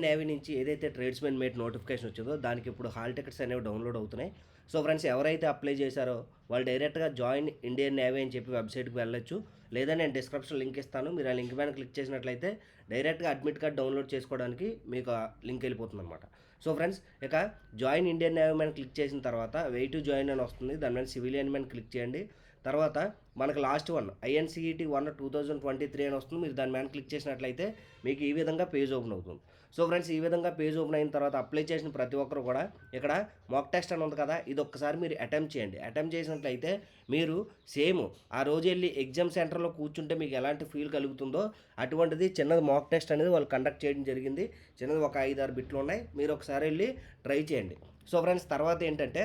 Navy నుంచి ఏదైతే tradesmen mate notification వచ్చిందో దానికి ఇప్పుడు హాల్ టికెట్స్ అనేవి డౌన్లోడ్ అవుతున్నాయి. సో ఫ్రెండ్స్ ఎవరైతే అప్లై చేశారో వాళ్ళు డైరెక్ట్గా జాయిన్ ఇండియన్ నేవీ అని చెప్పి వెబ్సైట్కి వెళ్ళొచ్చు. లేదా నేను డిస్క్రిప్షన్ లింక్ ఇస్తాను. మీరు ఆ లింక్ పైన క్లిక్ చేసినట్లయితే డైరెక్ట్గా అడ్మిట్ కార్డ్ డౌన్లోడ్ చేసుకోవడానికి మీకు లింక్ వెళ్ళిపోతుంది అనమాట సో ఫ్రెండ్స్ ఇక జాయిన్ ఇండియన్ నేవీ మీద క్లిక్ చేసిన తర్వాత వెయిట్ టు జాయిన్ అని వస్తుంది. దాని మీద సివిలియన్ మీద క్లిక్ చేయండి. తర్వాత మనకు last one INCET one two thousand twenty three అని వస్తుంది. మీరు దాని మీద క్లిక్ చేసినట్లయితే మీకు ఈ విధంగా పేజ్ ఓపెన్ అవుతుంది. సో ఫ్రెండ్స్ ఈ విధంగా పేజ్ ఓపెన్ అయిన తర్వాత అప్లై చేసిన ప్రతి ఒక్కరు కూడా ఇక్కడ మాక్ టెస్ట్ అని ఉంది కదా ఇది ఒక్కసారి మీరు అటెంప్ట్ చేయండి. అటెంప్ట్ చేసినట్లయితే మీరు సేమ్ ఆ రోజు వెళ్ళి ఎగ్జామ్ సెంటర్లో కూర్చుంటే మీకు ఎలాంటి ఫీల్ కలుగుతుందో అటువంటిది చిన్నది మాక్ టెస్ట్ అనేది వాళ్ళు కండక్ట్ చేయడం జరిగింది. చిన్నది ఒక ఐదు ఆరు బిట్లు ఉన్నాయి. మీరు ఒకసారి వెళ్ళి ట్రై చేయండి. సో ఫ్రెండ్స్ తర్వాత ఏంటంటే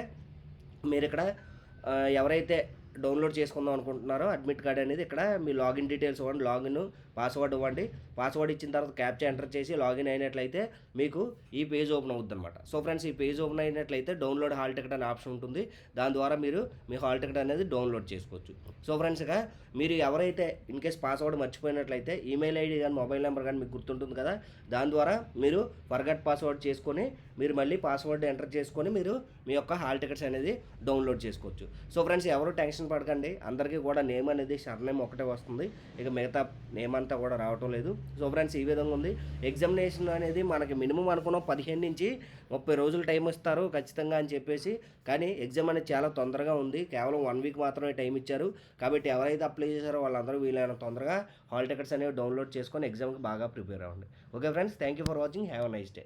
మీరు ఇక్కడ ఎవరైతే డౌన్లోడ్ చేసుకుందాం అనుకుంటున్నారో అడ్మిట్ కార్డ్ అనేది ఇక్కడ మీ లాగిన్ డీటెయిల్స్ ఇవ్వండి లాగిన్ పాస్వర్డ్ ఇవ్వండి. పాస్వర్డ్ ఇచ్చిన తర్వాత క్యాప్చా ఎంటర్ చేసి లాగిన్ అయినట్లయితే మీకు ఈ పేజ్ ఓపెన్ అవుతుంది అనమాట సో ఫ్రెండ్స్ ఈ పేజ్ ఓపెన్ అయినట్లయితే డౌన్లోడ్ హాల్ టికెట్ అనే ఆప్షన్ ఉంటుంది. దాని ద్వారా మీరు మీ హాల్ టికెట్ అనేది డౌన్లోడ్ చేసుకోవచ్చు. సో ఫ్రెండ్స్ ఇక మీరు ఎవరైతే ఇన్ కేస్ పాస్వర్డ్ మర్చిపోయినట్లయితే ఈమెయిల్ ఐడి కానీ మొబైల్ నెంబర్ కానీ మీకు గుర్తుంటుంది కదా దాని ద్వారా మీరు ఫర్గట్ పాస్వర్డ్ చేసుకొని మీరు మళ్ళీ పాస్వర్డ్ ఎంటర్ చేసుకొని మీరు మీ యొక్క హాల్ టికెట్స్ అనేది డౌన్లోడ్ చేసుకోవచ్చు. సో ఫ్రెండ్స్ ఎవరు టెన్షన్ టెన్షన్ పడకండి. అందరికీ కూడా నేమ్ అనేది సర్నేమ్ ఒకటే వస్తుంది. ఇక మిగతా నేమ్ అంతా కూడా రావటం లేదు. సో ఫ్రెండ్స్ ఈ విధంగా ఉంది. ఎగ్జామినేషన్ అనేది మనకి మినిమం అనుకున్నాం పదిహేను నుంచి ముప్పై రోజులు టైం ఇస్తారు ఖచ్చితంగా అని చెప్పేసి. కానీ ఎగ్జామ్ అనేది చాలా తొందరగా ఉంది. కేవలం వన్ వీక్ మాత్రమే టైం ఇచ్చారు. కాబట్టి ఎవరైతే అప్లై చేశారో వాళ్ళందరూ వీలైన తొందరగా హాల్ టికెట్స్ అనేవి డౌన్లోడ్ చేసుకొని ఎగ్జామ్కి బాగా ప్రిపేర్ అవ్వండి. Okay friends thank you for watching. Have a nice day.